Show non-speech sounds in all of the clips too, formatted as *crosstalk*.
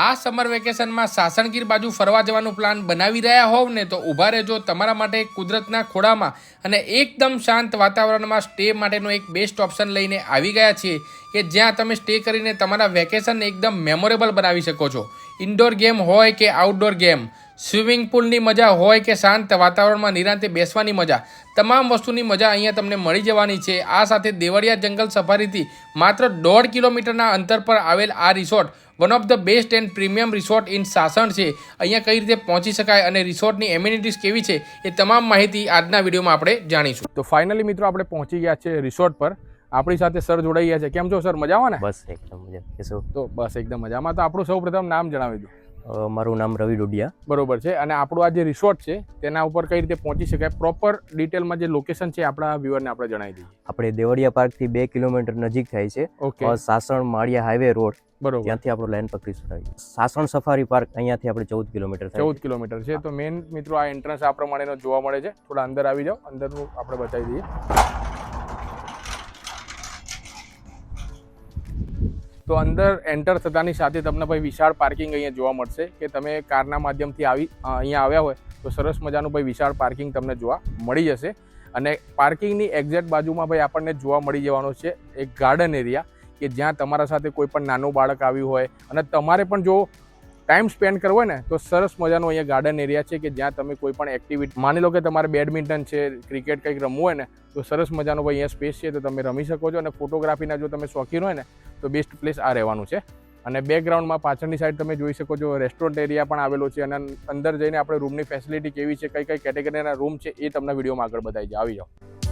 આ સમર વેકેશનમાં સાસણગીર બાજુ ફરવા જવાનું પ્લાન બનાવી રહ્યા હોવ ને તો ઊભા રહેજો તમારા માટે કુદરતના ખોળામાં અને એકદમ શાંત વાતાવરણમાં સ્ટે માટેનો એક બેસ્ટ ઓપ્શન લઈને આવી ગયા છીએ કે જ્યાં તમે સ્ટે કરીને તમારા વેકેશનને એકદમ મેમોરેબલ બનાવી શકો છો. ઇન્ડોર ગેમ હોય કે આઉટડોર ગેમ સ્વિમિંગ પુલની મજા હોય કે શાંત વાતાવરણમાં નિરાંતે બેસવાની મજા તમામ વસ્તુની મજા અહીંયા તમને મળી જવાની છે. આ સાથે દેવળિયા જંગલ સફારીથી માત્ર દોઢ કિલોમીટરના અંતર પર આવેલ આ resort one of the best and premium resort in Sasan છે. અહીંયા કઈ રીતે પહોંચી શકાય અને રિસોર્ટની એમ્યુનિટીઝ કેવી છે એ તમામ માહિતી આજના વિડીયોમાં આપણે જાણીશું. તો ફાઇનલી મિત્રો આપણે પહોંચી ગયા છે રિસોર્ટ પર. આપણી સાથે સર જોડાઈ ગયા છે. કેમ છો સર મજામાં ને? બસ એકદમ મજા. તો બસ એકદમ મજામાં. તો આપણું સૌ પ્રથમ નામ જણાવી દો. અ, મારું નામ રવિ ડોડિયા. બરોબર છે. અને આપણું આ જે રિસોર્ટ છે તેના ઉપર કઈ રીતે પહોંચી શકાય? પ્રોપર ડિટેલમાં જે લોકેશન છે આપણા વ્યુઅરને આપણે જણાવી દઈએ. આપણે દેવળિયા પાર્કથી બે કિલોમીટર નજીક થાય છે. Okay Sasan Maliya highway road બરોબર. ત્યાંથી આપણો લાઈન પકડીશું શકાય સાસણ સફારી પાર્ક અહીંયાથી આપણે ચૌદ કિલોમીટર ચૌદ કિલોમીટર છે. તો મેઇન મિત્રો આ એન્ટ્રન્સ આ પ્રમાણેનો જોવા મળે છે. થોડા અંદર આવી જાઓ. અંદરનું આપણે બતાવી દઈએ. તો અંદર એન્ટર થતાની સાથે તમને ભાઈ વિશાળ પાર્કિંગ અહીંયા જોવા મળશે કે તમે કારના માધ્યમથી આવી અહીંયા આવ્યા હોય તો સરસ મજાનું ભાઈ વિશાળ પાર્કિંગ તમને જોવા મળી જશે. અને પાર્કિંગની એક્ઝેક્ટ બાજુમાં ભાઈ આપણને જોવા મળી જવાનો છે એક ગાર્ડન એરિયા કે જ્યાં તમારા સાથે કોઈ પણ નાનું બાળક આવ્યું હોય. અને તમારે પણ જો ટાઈમ સ્પેન્ડ કરવો ને, તો સરસ મજાનો અહીંયા ગાર્ડન એરિયા છે કે જ્યાં તમે કોઈ પણ એક્ટિવિટી માની લો કે તમારે બેડમિન્ટન છે ક્રિકેટ કંઈક રમવું હોય ને, તો સરસ મજાનો ભાઈ અહીંયા સ્પેસ છે, તો તમે રમી શકો છો અને ફોટોગ્રાફીના જો તમે શોખીન હોય ને, તો બેસ્ટ પ્લેસ આ રહેવાનું છે. અને બેકગ્રાઉન્ડમાં પાછળની સાઈડ તમે જોઈ શકો છો રેસ્ટોરન્ટ એરિયા પણ આવેલો છે અને અંદર જઈને આપણે રૂમની ફેસિલિટી કેવી છે કઈ કઈ કેટેગરીના રૂમ છે, એ તમને વિડીયોમાં આગળ બતાવી આવી જાઓ.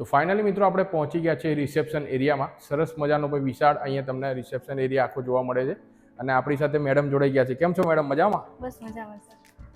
તો ફાઇનલી મિત્રો આપણે પહોંચી ગયા છે રિસેપ્શન એરિયામાં સરસ મજાનો ભાઈ વિશાળ અહીંયા તમને રિસેપ્શન એરિયા આખો જોવા મળે છે. અને આપણી સાથે મેડમ જોડાઈ ગયા છે. કેમ છો મેડમ મજામાં? બસ મજામાં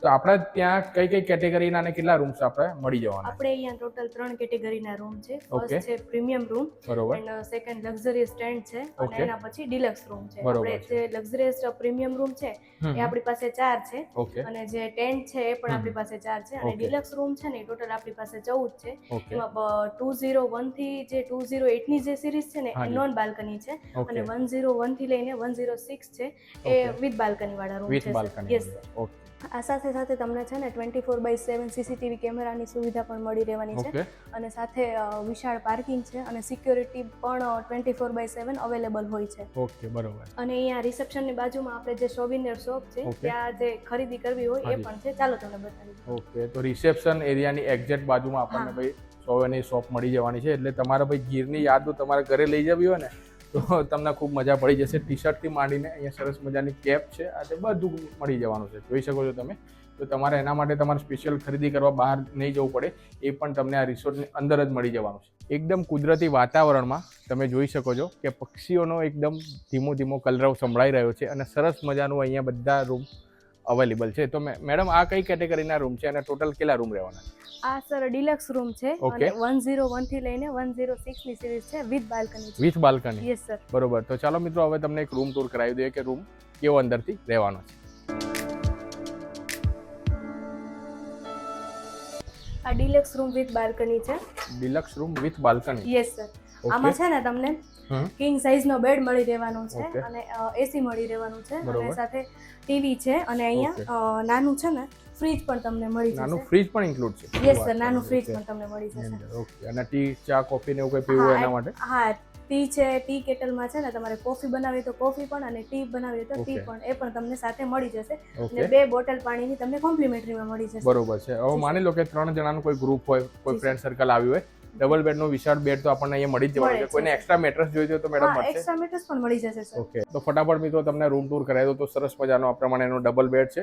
તો આપણે ત્યાં કઈ કઈ કેટેગરીના અને કેટલા રૂમ્સ આપણે મળી જવાના? આપણે અહીંયા ટોટલ ત્રણ કેટેગરીના રૂમ છે. ફર્સ્ટ છે પ્રીમિયમ રૂમ બરોબર. એન્ડ સેકન્ડ લક્ઝરી સ્ટેન્ડ છે. અને એના પછી ડિલક્સ રૂમ છે. આપણે જે લક્ઝરિયસ પ્રીમિયમ રૂમ છે એ આપણી પાસે ચાર છે. અને જે ટેન્ટ છે એ પણ આપણી પાસે ચાર છે. અને. ડિલક્સ રૂમ છે ને ટોટલ આપણી પાસે ચૌદ છે. એમાં ટુ ઝીરો વનથી જે ટુ ઝીરો એટની જે સિરીઝ છે ને એ નોન બાલ્કની છે. અને વન ઝીરો વનથી લઈને વન ઝીરો સિક્સ છે એ વિથ બાલ્કની વાળા રૂમ છે યસ ઓકે આ સાથે સાથે તમને છે ને twenty four by seven CCTV કેમેરાની સુવિધા પણ મળી રહેવાની છે. અને સાથે વિશાળ પાર્કિંગ છે અને સિક્યોરિટી પણ twenty four by seven available હોય છે. ઓકે બરોબર. અને અહીંયા રિસેપ્શનની બાજુમાં આપણે જે સોવિનિયર શોપ છે ત્યાં જે ખરીદી કરવી હોય એ પણ છે. ચાલો તમને બતાવી ઓકે તો રિસેપ્શન એરિયાની એક્ઝેક્ટ બાજુમાં આપણને. ભાઈ સોવેની શોપ મળી જવાની છે. એટલે તમારે ભાઈ ગીરની યાદો તમારે ઘરે લઈ જવી હોય ને તો તમને ખૂબ મજા પડી જશે. ટી શર્ટથી માંડીને અહીંયા સરસ મજાની કેપ છે. આ તે બધું મળી જવાનું છે. જોઈ શકો છો તમે. તો તમારે એના માટે તમારે સ્પેશિયલ ખરીદી કરવા બહાર નહીં જવું પડે. એ પણ તમને આ રિસોર્ટની અંદર જ મળી જવાનું છે. એકદમ કુદરતી વાતાવરણમાં તમે જોઈ શકો છો કે પક્ષીઓનો એકદમ ધીમો ધીમો કલરવ સંભળાઈ રહ્યો છે અને સરસ મજાનું અહીંયા બધા રૂમ અવેલેબલ છે. તો મેડમ આ કઈ કેટેગરીના રૂમ છે અને ટોટલ કેટલા રૂમ રહેવાના આ સર ડિલક્સ રૂમ છે અને વન ઝીરો વનથી લઈને વન ઝીરો સિક્સની સિરીઝ છે with balcony with balcony yes sir બરોબર. તો ચાલો મિત્રો હવે તમને એક રૂમ ટૂર કરાવી દઈએ કે રૂમ કેવો અંદરથી રહેવાનો છે. આ ડિલક્સ રૂમ વિથ બાલ્કની છે. Deluxe room with balcony yes sir આમાં છે ને તમને. કિંગ સાઇઝ નો બેડ મળી રહેવાનો છે અને એસી મળી રહેવાનું છે. અને સાથે ટીવી છે અને અહીંયા નાનું છે ને ફ્રીજ પણ તમને મળી નાનું જશે ફ્રીજ પણ ઇન્ક્લુડ છે? યસ સર નાનું ફ્રીજ પણ તમને મળી જશે. ઓકે અને ટી ચા કોફી ને એવું કંઈ પીવું એના માટે? હા ટી છે ટી કેટલમાં છે ને તમારે કોફી બનાવી તો કોફી પણ અને ટી બનાવી તો ટી પણ એ પણ તમને સાથે મળી જશે. અને બે બોટલ પાણીની તમને કોમ્પ્લિમેન્ટરીમાં મળી જશે. બરોબર છે. હવે માની લો કે ત્રણ જણાનું કોઈ ગ્રુપ હોય કોઈ ફ્રેન્ડ સર્કલ આવ્યું હોય ડબલ બેડનો વિશાળ બેડ તો આપણને અહીંયા મળી જ જવાનું છે. કોઈને એક્સ્ટ્રા મેટ્રેસ જોઈતો તો મેડમ મળશે. એક્સ્ટ્રા મેટ્રેસ પણ મળી જશે સર ઓકે તો ફટાફટ મિત્રો તમને રૂમ ટૂર કરાવી દો તો સરસ મજાનો આ પ્રમાણેનો ડબલ બેડ છે.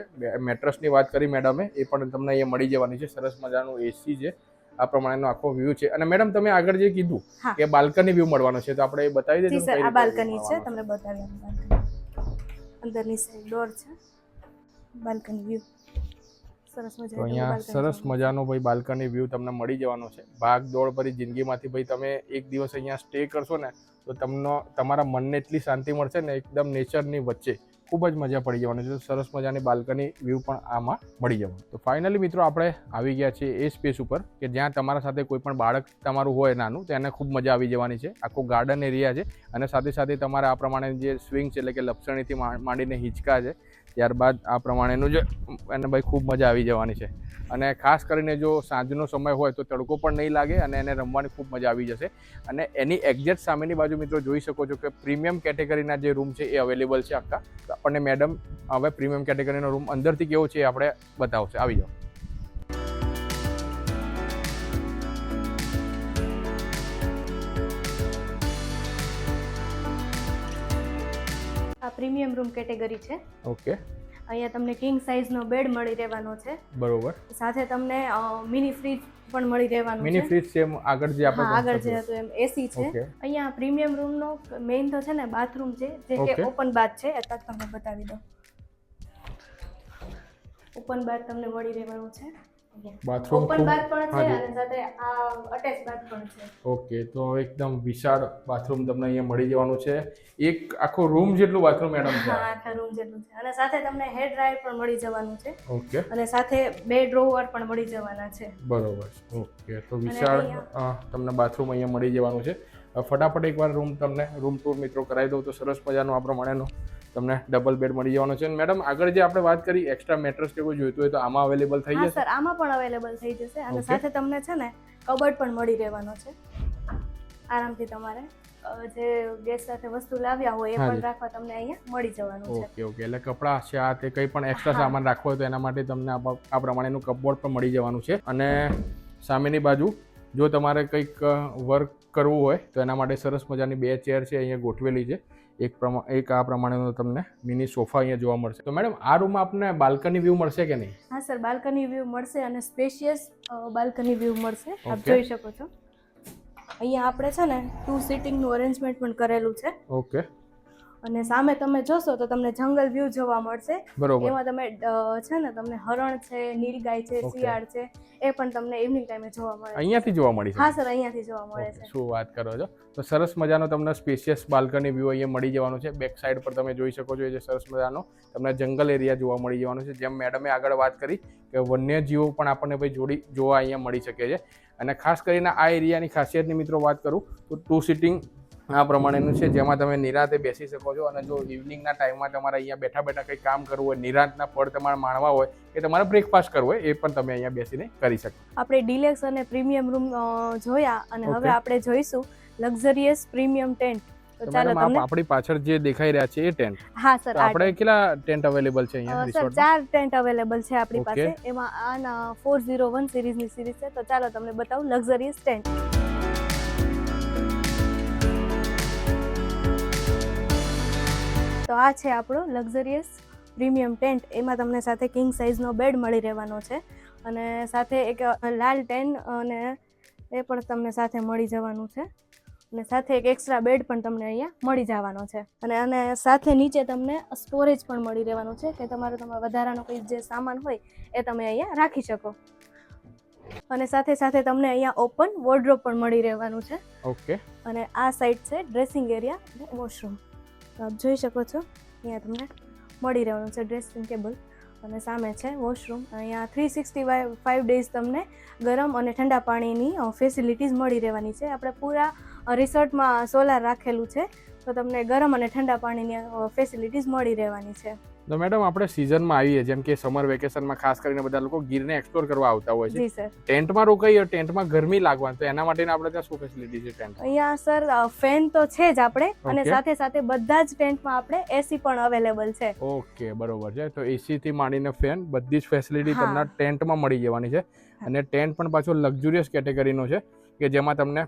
મેટ્રેસની વાત કરી મેડમે એ. પણ તમને અહીંયા મળી જવાની છે. સરસ મજાનું એસી છે. આ પ્રમાણેનો આખો વ્યૂ છે. અને મેડમ તમે આગળ જે કીધું કે બાલ્કની વ્યૂ મળવાનો છે તો આપણે એ બતાવી દેજો જી સર આ બાલ્કની છે. તમને બતાવી અંદરની સાઈડ ડોર છે. બાલ્કની વ્યૂ તો અહીંયા સરસ. મજાનો ભાઈ બાલ્કની વ્યૂ તમને મળી જવાનો છે. ભાગ દોડ ભરી જિંદગીમાંથી ભાઈ તમે એક દિવસ અહીંયા સ્ટે કરશો ને તો તમને તમારા મનને એટલી શાંતિ મળશે ને એકદમ નેચરની વચ્ચે. ખૂબ જ મજા પડી જવાની છે. સરસ મજાની બાલ્કની વ્યૂ પણ આમાં મળી જવાનું. તો ફાઇનલી મિત્રો આપણે આવી ગયા છીએ એ સ્પેસ ઉપર કે જ્યાં તમારા સાથે કોઈ પણ બાળક તમારું હોય નાનું તો એને ખૂબ મજા આવી જવાની છે. આખો ગાર્ડન એરિયા છે. અને સાથે સાથે તમારે આ પ્રમાણે જે સ્વિંગ છે એટલે કે લપસણીથી માંડીને હિંચકા છે ત્યારબાદ આ પ્રમાણેનું જ એને ભાઈ ખૂબ મજા આવી જવાની છે. અને ખાસ કરીને જો સાંજનો સમય હોય તો તડકો પણ નહીં લાગે અને એને રમવાની ખૂબ મજા આવી જશે. અને એની એક્ઝેક્ટ સામેની બાજુ મિત્રો જોઈ શકો છો કે પ્રીમિયમ કેટેગરીના જે રૂમ છે એ અવેલેબલ છે આખા. આપણને મેડમ હવે પ્રીમિયમ કેટેગરીનો રૂમ અંદરથી કેવો છે એ આપણે બતાવશે. આવી જાઓ. પ્રીમિયમ રૂમ કેટેગરી છે. ઓકે. અહીંયા તમને કિંગ સાઇઝનો બેડ મળી રહેવાનો છે. બરોબર. સાથે તમને મિની ફ્રીજ પણ મળી રહેવાનું મિની ફ્રીજ છે આગળ જે હા આગળ જે હતું એમ એસી છે. અહીંયા પ્રીમિયમ રૂમનો મેઇન તો છે ને બાથરૂમ છે જે કે ઓપન બાથ છે. અત્યારે તમને બતાવી દો ઓપન બાથ તમને મળી રહેવાનું છે. બાથરૂમ ઓપન બાથ પણ છે અને સાથે આ અટેચ બાથ પણ છે. ઓકે તો એકદમ વિશાળ બાથરૂમ તમને અહીંયા મળી જવાનું છે. એક આખો રૂમ જેટલું બાથરૂમ મેડમ છે? હા આખા રૂમ જેટલું છે. અને સાથે તમને હેર ડ્રાયર પણ મળી જવાનું છે. ઓકે અને સાથે બે ડ્રોવર પણ મળી જવાના છે. બરોબર. ઓકે તો વિશાળ તમને બાથરૂમ અહીંયા મળી જવાનું છે. ફટાફટ એકવાર રૂમ તમને રૂમ ટૂર મિત્રો કરાવી દઉં તો સરસ મજાનું આ પ્રમાણેનું. તમને ડબલ બેડ મળી જવાનું છે. મેડમ આગળ જે આપણે વાત કરી એક્સ્ટ્રા મેટ્રેસ કે કોઈ જોઈતું હોય તો આમાં અવેલેબલ થઈ જશે? સર આમાં પણ અવેલેબલ થઈ જશે. અને સાથે તમને છે ને કબડ પણ મળી રહેવાનો છે. આરામથી તમારે જે ગેસ સાથે વસ્તુ લાવ્યા હોય એ પણ રાખવા તમને અહીંયા મળી જવાનું છે. ઓકે ઓકે એટલે કપડાં છે આ તે કંઈ પણ એક્સ્ટ્રા સામાન રાખવો હોય તો એના માટે તમને આ આ પ્રમાણેનું કપબોર્ડ પણ મળી જવાનું છે. અને સામેની બાજુ જો તમારે કંઈક વર્ક કરવું હોય તો એના માટે સરસ મજાની બે ચેર છે અહીંયા ગોઠવેલી છે. એક પ્રમાણે એક આ પ્રમાણેનો તમને મિની સોફા અહીંયા જોવા મળશે. તો મેડમ આ રૂમમાં આપને બાલ્કની વ્યૂ મળશે કે નહીં? હા સર બાલ્કની વ્યૂ મળશે અને સ્પેશિયસ બાલ્કની વ્યૂ મળશે. આપ જોઈ શકો છો. અહીંયા આપણે છે ને ટુ સીટિંગનું અરેન્જમેન્ટ પણ કરેલું છે. ઓકે અને સામે તમે જોશો તો તમને જંગલ વ્યૂ જોવા મળશે. એમાં તમે છે ને તમને હરણ છે નીલગાય છે શિયાળ છે એ પણ તમને ઇવનિંગ ટાઈમે જોવા મળે અહીંયાથી જોવા મળી હા સર અહીંયાથી જોવા મળે છે. શું વાત કરો છો? તો સરસ મજાનો તમને સ્પેશિયસ બાલ્કની વ્યૂ અહીંયા મળી જવાનો છે. બેક સાઈડ પર તમે જોઈ શકો છો એ જે સરસ મજાનો તમને જંગલ એરિયા જોવા મળી જવાનો છે. જેમ મેડમે આગળ વાત કરી કે વન્યજીવો પણ આપણને ભાઈ જોડી જોવા અહીંયા મળી શકે છે. અને ખાસ કરીને આ એરિયાની ખાસિયતની મિત્રો વાત કરું તો ટુ સિટિંગ આ પ્રમાણેનું છે જેમાં તમે નિરાંતે બેસી શકો છો અને જો ઇવનિંગના ટાઈમમાં તમારે અહીંયા બેઠા બેઠા કંઈ કામ કરવું હોય નિરાંતના ફળ તમારે માણવા હોય કે તમારે બ્રેકફાસ્ટ કરવો હોય એ પણ તમે અહીંયા બેસીને કરી શકો. આપણે ડિલેક્સ અને પ્રીમિયમ રૂમ જોયા અને હવે આપણે જોઈશું લક્ઝરિયસ પ્રીમિયમ ટેન્ટ આપણી પાછળ જે દેખાઈ રહ્યા છે એ ટેન્ટ હા સર આપણે કેટલા ટેન્ટ અવેલેબલ છે અહીંયા રિસોર્ટ ચાર ટેન્ટ અવેલેબલ છે આપણી પાસે. એમાં ઝીરો વન સિરીઝની સિરીઝ છે. તો ચાલો તમને બતાવું લક્ઝરિયસ ટેન્ટ તો આ છે આપણો લક્ઝરિયસ પ્રીમિયમ ટેન્ટ. એમાં તમને સાથે કિંગ સાઇઝનો બેડ મળી રહેવાનો છે અને સાથે એક લાલ ટેન અને એ પણ તમને સાથે મળી જવાનું છે. અને સાથે એક એક્સ્ટ્રા બેડ પણ તમને અહીંયા મળી જવાનો છે. અને અને સાથે નીચે તમને સ્ટોરેજ પણ મળી રહેવાનું છે કે તમારો તમારો વધારાનો કોઈ જે સામાન હોય એ તમે અહીંયા રાખી શકો. અને સાથે સાથે તમને અહીંયા ઓપન વોર્ડરોબ પણ મળી રહેવાનું છે. ઓકે અને આ સાઈડ છે ડ્રેસિંગ એરિયા અને વોશરૂમ તો આપ જોઈ શકો છો. અહીંયા તમને મળી રહેવાનું છે ડ્રેસિંગ ટેબલ અને સામે છે વોશરૂમ અહીંયા થ્રી સિક્સટી ફાઇવ ડેઝ તમને ગરમ અને ઠંડા પાણીની ફેસિલિટીઝ મળી રહેવાની છે. આપણે પૂરા રિસોર્ટમાં સોલાર રાખેલું છે. તો તમને ગરમ અને ઠંડા પાણીની ફેસિલિટીઝ મળી રહેવાની છે. તો મેડમ આપણે સિઝનમાં આવીએ જેમ કે સમર વેકેશનમાં ખાસ કરીને બધા લોકો ગીરને એક્સપ્લોર કરવા આવતા હોય છે. ટેન્ટમાં રોકાઈએ ટેન્ટમાં ગરમી લાગવાની તો એના માટે આપણે ત્યાં શું ફેસિલિટી છે ટેન્ટ? અહીંયા સર ફેન તો છે જ આપણે અને સાથે સાથે બધા જ ટેન્ટમાં આપણે એસી પણ અવેલેબલ છે. ઓકે બરોબર છે. તો એસી થી માંડીને ફેન બધી જ ફેસિલિટી તમને ટેન્ટમાં મળી જવાની છે. અને ટેન્ટ પણ પાછો લક્ઝુરિયસ કેટેગરીનો છે કે જેમાં તમને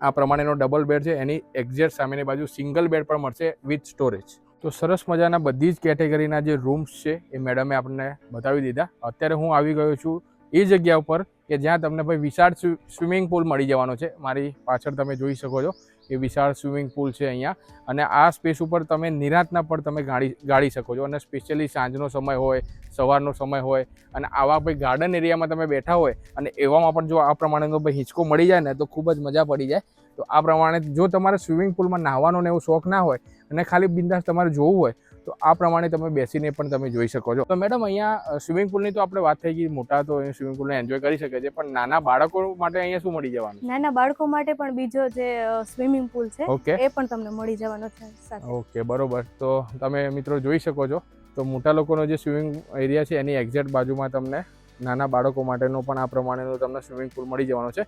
આ પ્રમાણેનો ડબલ બેડ છે એની એક્ઝેક્ટ સામેની બાજુ સિંગલ બેડ પણ મળશે વિથ સ્ટોરેજ તો સરસ મજાના બધી જ કેટેગરીના જે રૂમ્સ છે એ મેડમે આપણને બતાવી દીધા. અત્યારે હું આવી ગયો છું એ જગ્યા ઉપર કે જ્યાં તમને ભાઈ વિશાળ સ્વિમિંગ પુલ મળી જવાનો છે. મારી પાછળ તમે જોઈ શકો છો એ વિશાળ સ્વિમિંગ પુલ છે અહીંયા. અને આ સ્પેસ ઉપર તમે નિરાંતના પણ તમે ગાડી ગાળી શકો છો. અને સ્પેશિયલી સાંજનો સમય હોય, સવારનો સમય હોય અને આવા ભાઈ ગાર્ડન એરિયામાં તમે બેઠા હોય અને એવામાં પણ જો આ પ્રમાણેનો ભાઈ હિંચકો મળી જાય ને તો ખૂબ જ મજા પડી જાય. તો આ પ્રમાણે જો તમારે સ્વિમિંગ પુલમાં નાહવાનો ને એવું શોખ ના હોય અને ખાલી બિંદાસ તમારે જોવું હોય તો આ પ્રમાણે તમે બેસીને પણ તમે જોઈ શકો છો. તો મેડમ અહીંયા સ્વિમિંગ પુલની તો આપણે વાત થઈ ગઈ મોટા તો સ્વિમિંગ પુલને એન્જોય કરી શકે છે પણ નાના બાળકો માટે અહીંયા શું મળી જવાનું? નાના બાળકો માટે પણ બીજો જે સ્વિમિંગ પુલ છે ઓકે. એ પણ તમને મળી જવાનો છે ઓકે બરોબર. તો તમે મિત્રો જોઈ શકો છો તો મોટા લોકોનો જે સ્વિમિંગ એરિયા છે એની એક્ઝેક્ટ બાજુમાં તમને નાના બાળકો માટેનો પણ આ પ્રમાણેનો તમને સ્વિમિંગ પુલ મળી જવાનો છે.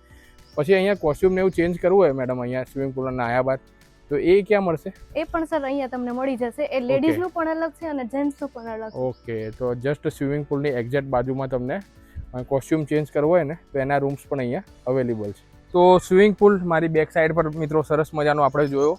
પછી અહીંયા કોસ્ટ્યુમ ને એવું ચેન્જ કરવું હોય મેડમ અહીંયા સ્વિમિંગ પુલના નાહ્યા બાદ તો એ ક્યાં મળશે? એ પણ સર અહીંયા તમને મળી જશે. એ લેડીઝનું પણ અલગ છે અને જેન્ટ્સનું પણ અલગ ઓકે તો જસ્ટ સ્વિમિંગ પુલની એક્ઝેક્ટ બાજુમાં તમને કોસ્ટ્યુમ ચેન્જ કરવો હોય ને તો એના રૂમ્સ પણ અહીંયા અવેલેબલ છે. તો સ્વિમિંગ પુલ મારી બેક સાઈડ પર મિત્રો સરસ મજાનો આપણે જોયો.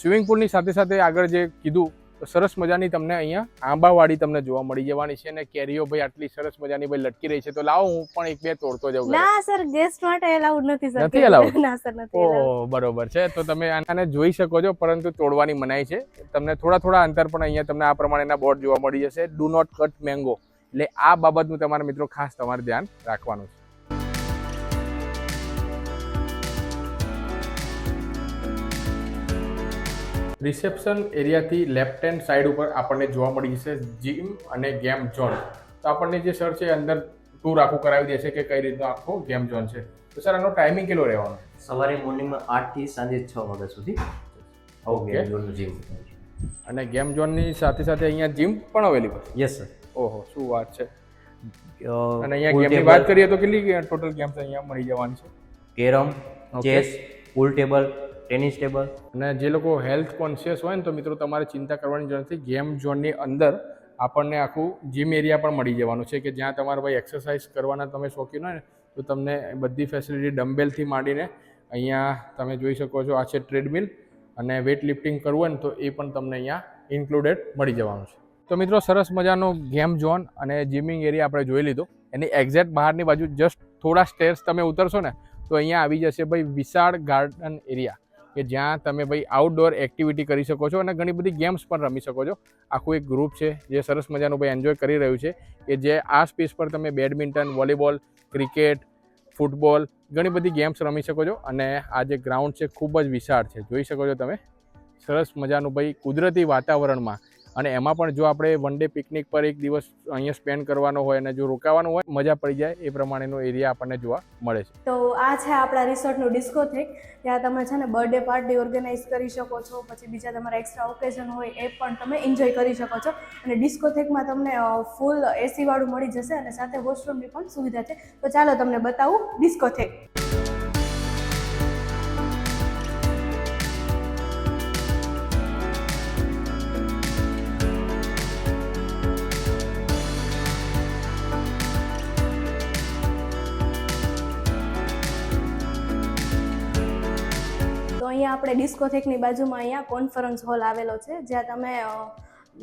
સ્વિમિંગ પુલની સાથે સાથે આગળ જે કીધું તો સરસ મજાની તમને અહીંયા આંબાવાડી તમને જોવા મળી જવાની છે અને કેરીઓ ભાઈ આટલી સરસ મજાની ભાઈ લટકી રહી છે. તો લાવો હું પણ એક બે તોડતો જાઉં ના સર ગેસ્ટ માટે એલાઉડ નથી સર. નથી એલાઉડ *laughs* ના સર નથી ઓ બરોબર છે. તો તમે આને જોઈ શકો છો પરંતુ તોડવાની મનાઈ છે. તમને થોડા થોડા અંતર પણ અહીંયા તમને આ પ્રમાણેના બોર્ડ જોવા મળી જશે. ડુ નોટ કટ મેંગો એટલે આ બાબતનું તમારા મિત્રો ખાસ તમારે ધ્યાન રાખવાનું છે. રિસેપ્શન એરિયાથી લેફ્ટ હેન્ડ સાઈડ ઉપર આપણને જોવા મળી જશે જીમ અને ગેમ ઝોન. તો આપણને જે સર છે અંદર ટૂર આખું કરાવી દેશે કે કઈ રીતનો આખો ગેમ ઝોન છે. તો સર આનો ટાઈમિંગ કેટલો રહેવાનો? સવારે મોર્નિંગમાં આઠથી સાંજે છ વાગ્યા સુધી ઓકે ઝોનનું જીમ અને ગેમ ઝોનની સાથે સાથે અહીંયા જીમ પણ અવેલેબલ યસ સર ઓહો શું વાત છે. અને અહીંયા ગેમની વાત કરીએ તો કેટલી ટોટલ ગેમ્સ અહીંયા મળી જવાની છે? Carrom chess pool table tennis table. અને જે લોકો હેલ્થ કોન્શિયસ હોય ને, તો મિત્રો તમારે ચિંતા કરવાની જરૂર નથી. ગેમ ઝોનની અંદર આપણને આખું જીમ એરિયા પણ મળી જવાનું છે કે જ્યાં તમારે ભાઈ એક્સરસાઇઝ કરવાના તમે શોખીન હોય ને, તો તમને બધી ફેસિલિટી ડમ્બેલથી માંડીને અહીંયા તમે જોઈ શકો છો, આ છે ટ્રેડમિલ અને વેઇટ લિફ્ટિંગ કરવું હોય ને, તો એ પણ તમને અહીંયા ઇન્ક્લુડેડ મળી જવાનું છે. તો મિત્રો સરસ મજાનો ગેમ ઝોન અને જીમિંગ એરિયા આપણે જોઈ લીધો. એની એક્ઝેક્ટ બહારની બાજુ જસ્ટ થોડા સ્ટેર્સ તમે ઉતરશો ને, તો અહીંયા આવી જશે ભાઈ વિશાળ ગાર્ડન એરિયા કે જ્યાં તમે ભાઈ આઉટડોર એક્ટિવિટી કરી શકો છો અને ઘણી બધી ગેમ્સ પણ રમી શકો છો. આખું એક ગ્રુપ છે જે સરસ મજાનું ભાઈ એન્જોય કરી રહ્યું છે કે જે આ સ્પેસ પર તમે બેડમિન્ટન વોલીબોલ ક્રિકેટ ફૂટબોલ ઘણી બધી ગેમ્સ રમી શકો છો અને આ જે ગ્રાઉન્ડ છે ખૂબ જ વિશાળ છે. જોઈ શકો છો તમે? સરસ મજાનું ભાઈ કુદરતી વાતાવરણમાં અને એમાં પણ જો આપણે વન ડે પિકનિક પર એક દિવસ અહીંયા સ્પેન્ડ કરવાનો હોય અને જો રોકાવાનું હોય, મજા પડી જાય, એ પ્રમાણેનો એરિયા આપણને જોવા મળે છે. તો આ છે આપણા રિસોર્ટનું ડિસ્કોથેક ત્યાં તમે છે ને બર્થડે પાર્ટી ઓર્ગેનાઇઝ કરી શકો છો, પછી બીજા તમારા એક્સ્ટ્રા ઓકેઝન હોય એ પણ તમે એન્જોય કરી શકો છો. અને ડિસ્કોથેકમાં તમને ફૂલ એસીવાળું મળી જશે અને સાથે વોશરૂમની પણ સુવિધા છે. તો ચાલો તમને બતાવું ડિસ્કોથેક અહીંયા આપણે ડિસ્કોથેકની બાજુમાં અહીંયા કોન્ફરન્સ હોલ આવેલો છે જ્યાં તમે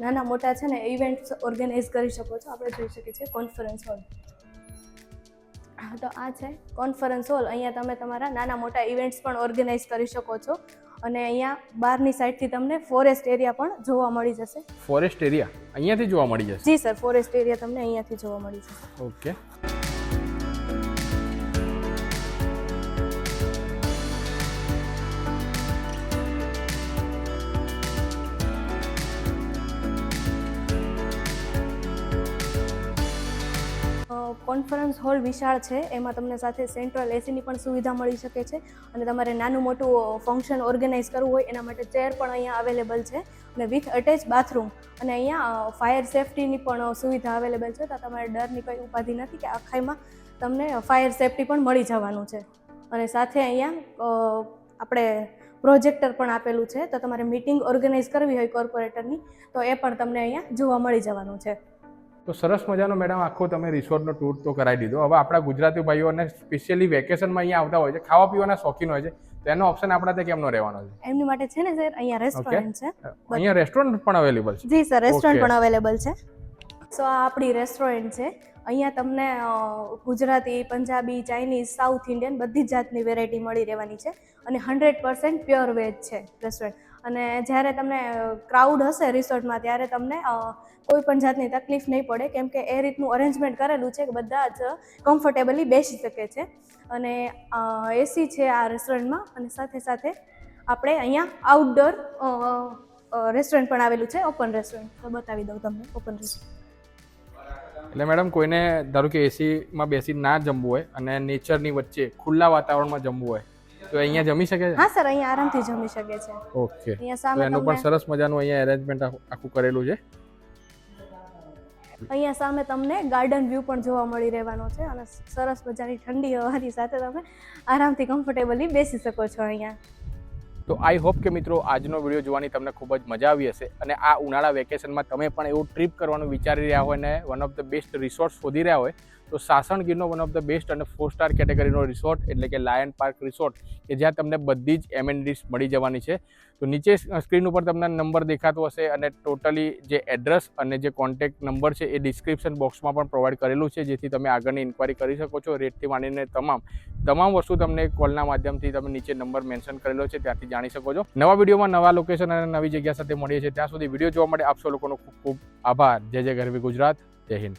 નાના મોટા છે ને ઇવેન્ટ્સ ઓર્ગેનાઇઝ કરી શકો છો. આપણે જોઈ શકીએ છીએ કોન્ફરન્સ હોલ. તો આ છે કોન્ફરન્સ હોલ. અહીંયા તમે તમારા નાના મોટા ઇવેન્ટ્સ પણ ઓર્ગેનાઇઝ કરી શકો છો. અને અહીંયા બહારની સાઈડથી તમને ફોરેસ્ટ એરિયા પણ જોવા મળી જશે. Forest area? અહીંયાથી જોવા મળી જશે? જી સર ફોરેસ્ટ એરિયા તમને અહીંયાથી જોવા મળી જશે. ઓકે. કોન્ફરન્સ હોલ વિશાળ છે. એમાં તમને સાથે સેન્ટ્રલ એસીની પણ સુવિધા મળી શકે છે અને તમારે નાનું મોટું ફંક્શન ઓર્ગેનાઇઝ કરવું હોય એના માટે ચેર પણ અહીંયા અવેલેબલ છે અને વિથ અટેચ બાથરૂમ અને અહીંયા ફાયર સેફટીની પણ સુવિધા અવેલેબલ છે. તો તમારે ડરની કંઈ ઉપાધિ નથી કે આખાઈમાં તમને ફાયર સેફટી પણ મળી જવાનું છે. અને સાથે અહીંયા આપણે પ્રોજેક્ટર પણ આપેલું છે. તો તમારે મિટિંગ ઓર્ગેનાઇઝ કરવી હોય કોર્પોરેટરની તો એ પણ તમને અહીંયા જોવા મળી જવાનું છે. તો સરસ મજાનો મેડમ આખો તમે રિસોર્ટનો ટૂર તો કરાવી દીધો. હવે આપણા ગુજરાતી ભાઈઓને સ્પેશિયલી વેકેશનમાં અહીંયા આવતા હોય છે ખાવા પીવાના શોખીન હોય છે તો એનો ઓપ્શન આપણા ત્યાં કેમનો રહેવાનો છે? એમની માટે છે ને સર અહીંયા રેસ્ટોરન્ટ છે. અહીંયા રેસ્ટોરન્ટ પણ અવેલેબલ છે? જી સર રેસ્ટોરન્ટ પણ અવેલેબલ છે. સો આ આપણી રેસ્ટોરન્ટ છે. અહીંયા તમને Gujarati Punjabi Chinese South Indian બધી જ જાતની વેરાયટી મળી રહેવાની છે અને હંડ્રેડ પર્સન્ટ પ્યોર વેજ છે રેસ્ટોરન્ટ અને જ્યારે તમને ક્રાઉડ હશે રિસોર્ટમાં ત્યારે તમને કોઈ પણ જાતની તકલીફ નહીં પડે, કેમ કે એ રીતનું અરેન્જમેન્ટ કરેલું છે કે બધા જ કમ્ફર્ટેબલી બેસી શકે છે. અને એસી છે આ રેસ્ટોરન્ટમાં અને સાથે સાથે આપણે અહીંયા આઉટડોર રેસ્ટોરન્ટ પણ આવેલું છે ઓપન રેસ્ટોરન્ટ તો બતાવી દઉં તમને ઓપન રેસ્ટોરન્ટ એટલે મેડમ કોઈને ધારો કે એસીમાં બેસી ના જમવું હોય અને નેચરની વચ્ચે ખુલ્લા વાતાવરણમાં જમવું હોય તો અહીંયા જમી શકે છે? હા સર અહીંયા આરામથી જમી શકે છે. ઓકે. અહીંયા સામે એનું પણ સરસ મજાનું અહીંયા એરેન્જમેન્ટ આખું કરેલું છે? અહીંયા સામે તમને ગાર્ડન વ્યૂ પણ જોવા મળી રહેવાનો છે અને સરસ મજાની ઠંડી હવાની સાથે તમે આરામથી કમ્ફર્ટેબલી બેસી શકો છો અહીંયા. તો આઈ હોપ કે મિત્રો આજનો વીડિયો જોવાની તમને ખૂબ જ મજા આવી હશે અને આ ઉનાળા વેકેશનમાં તમે પણ એવું ટ્રીપ કરવાનું વિચારી રહ્યા હોય ને one of the best resort શોધી રહ્યા હોય તો સાસણગીરનો વન ઓફ ધ બેસ્ટ અને ફોર સ્ટાર કેટેગરીનો રિસોર્ટ એટલે કે લાયન પાર્ક રિસોર્ટ કે જ્યાં તમને બધી જ એમેનિટીઝ મળી જવાની છે. તો નીચે સ્ક્રીન ઉપર તમને નંબર દેખાતો હશે અને ટોટલી જે એડ્રેસ અને જે કોન્ટેક્ટ નંબર છે એ ડિસ્ક્રિપ્શન બોક્સમાં પણ પ્રોવાઈડ કરેલું છે, જેથી તમે આગળની ઇન્ક્વાયરી કરી શકો છો. રેટથી માંડીને તમામ તમામ વસ્તુ તમને કોલના માધ્યમથી તમે નીચે નંબર મેન્શન કરેલો છે, ત્યાંથી જાણી શકો છો. નવા વિડીયોમાં નવા લોકેશન અને નવી જગ્યા સાથે મળીએ છીએ ત્યાં સુધી વીડિયો જોવા માટે આપ લોકોનો ખૂબ ખૂબ આભાર. જય જય ગરવી ગુજરાત. જય હિન્દ.